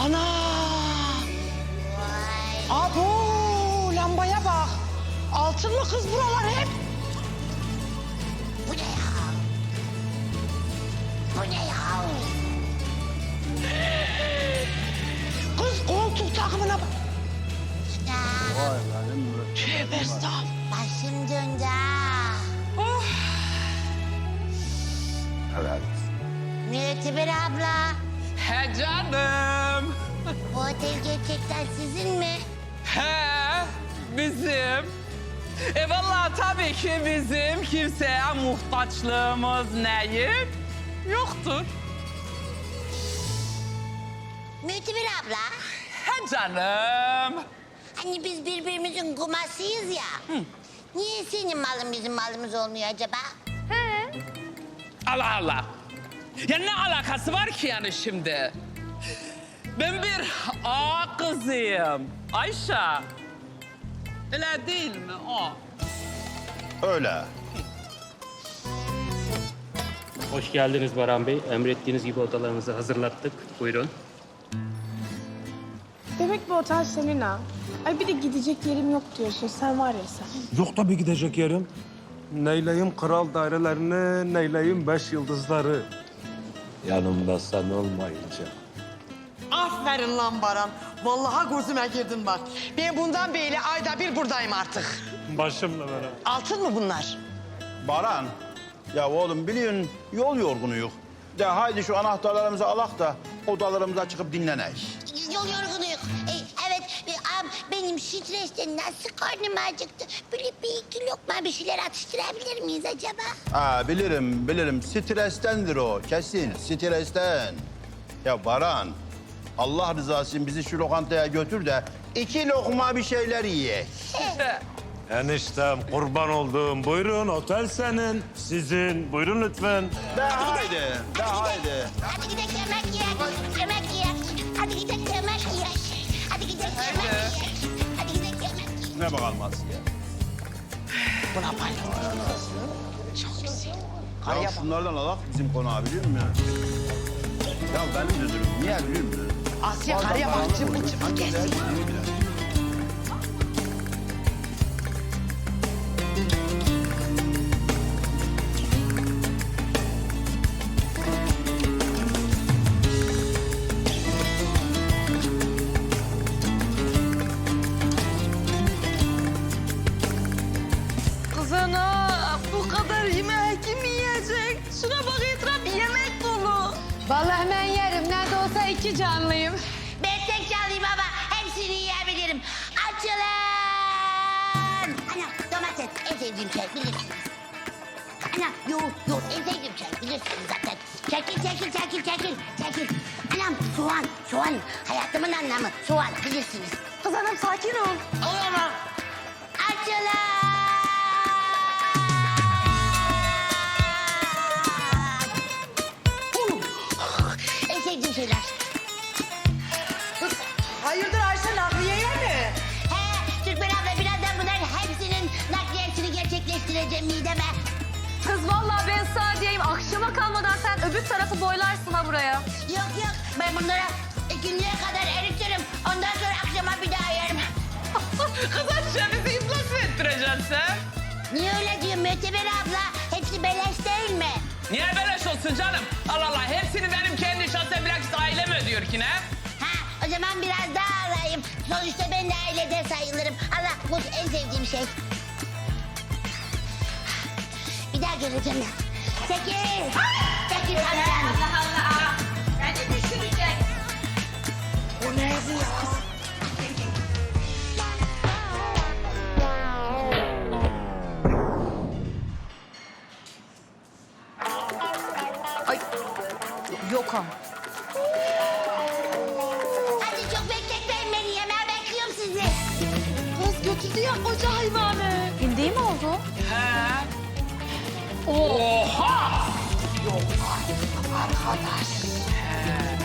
Ana! Abu lambaya bak. Altın mı kız buralar hep? Bu ne ya? Bu ne ya? Kız koltuk takımına bak. Vay benim Tövbe estağfurullah. Başım döndü ha. Oh. Helal olsun. Abla. He canım. bu otel gerçekten sizin mi? He bizim. E vallahi tabii ki bizim kimseye muhtaçlığımız neyim yoktur. Müretteber abla, He canım. hani biz birbirimizin kumasıyız ya. Niye senin malın bizim malımız olmuyor acaba? Allah Allah. Ya ne alakası var ki yani şimdi? Ben bir ağa kızıyım. Ayşe. Öyle değil mi o? Öyle. Hoş geldiniz Baran Bey. Emrettiğiniz gibi odalarınızı hazırlattık. Buyurun. Demek bu otel senin ha. Ay bir de gidecek yerim yok diyorsun. Sen var ya sen. Yok tabii gidecek yerim. Neyleyim kral dairelerini, neyleyim beş yıldızları. Yanımda sen olmayınca. Aferin lan Baran. Vallahi gözüme girdin bak. Ben bundan beri ayda bir buradayım artık. Başımla beraber. Altın mı bunlar? Baran. Ya oğlum biliyorsun yol yorgunuyuk. De haydi şu anahtarlarımızı alak da odalarımıza çıkıp dinlenek. Yol yorgunuyuk. Am, benim stresten nasıl karnım acıktı. Böyle bir iki lokma bir şeyler atıştırabilir miyiz acaba? Ha bilirim bilirim strestendir o kesin stresten. Ya Baran Allah rızası için bizi şu lokantaya götür de iki lokma bir şeyler yiyek. Eniştem kurban olduğum buyurun otel senin, sizin. Buyurun lütfen. De haydi de haydi. Hadi gidelim yemek yiyelim. Yemek yiyelim. Hadi gidelim yemek yiyelim. Hadi gidelim. Hadi gidelim. Ne bakalım Asiye. Buna bayıldım. Çok güzel. Karıya Ya şunlardan alak bizim konağı biliyor musun? Ya benim de durum niye biliyor musun? Asya karıya bak cımbıl cımbıl gezsin. Vallahi ben yerim. Nerede olsa iki canlıyım. Ben tek canlıyım ama hepsini yiyebilirim. Açılın! Ana domates en sevdiğim şey bilirsiniz. Ana yoğurt yoğurt en sevdiğim şey bilirsiniz zaten. Çekil çekil çekil çekil çekil. Anam soğan soğan hayatımın anlamı soğan bilirsiniz. Kız anam sakin ol. Olamam. Açılın! Gerçekleştireceğim mideme. Kız vallahi ben sağ diyeyim akşama kalmadan sen öbür tarafı boylarsın ha buraya. Yok yok, ben bunlara ikindiye kadar eritirim. Ondan sonra akşama bir daha yerim. Kız Ayşe bizi iflas mı ettireceksin sen? Niye öyle diyorsun Möteber abla? Hepsi beleş değil mi? Niye beleş olsun canım? Allah Allah hepsini benim kendi şahsen bilakis ailem ödüyor ki ne? Ha, o zaman biraz daha alayım. Sonuçta ben de ailede sayılırım. Allah, bu en sevdiğim şey. Bir daha geleceğim ben. Sekiz. Sekiz amcam. O ne kız? Ay yok ama. Hadi çok bekletmeyin beni. Yemeğe bekliyorum sizi. Kız götürdü ya koca hayvanı. Oha! Yok arkadaş. He.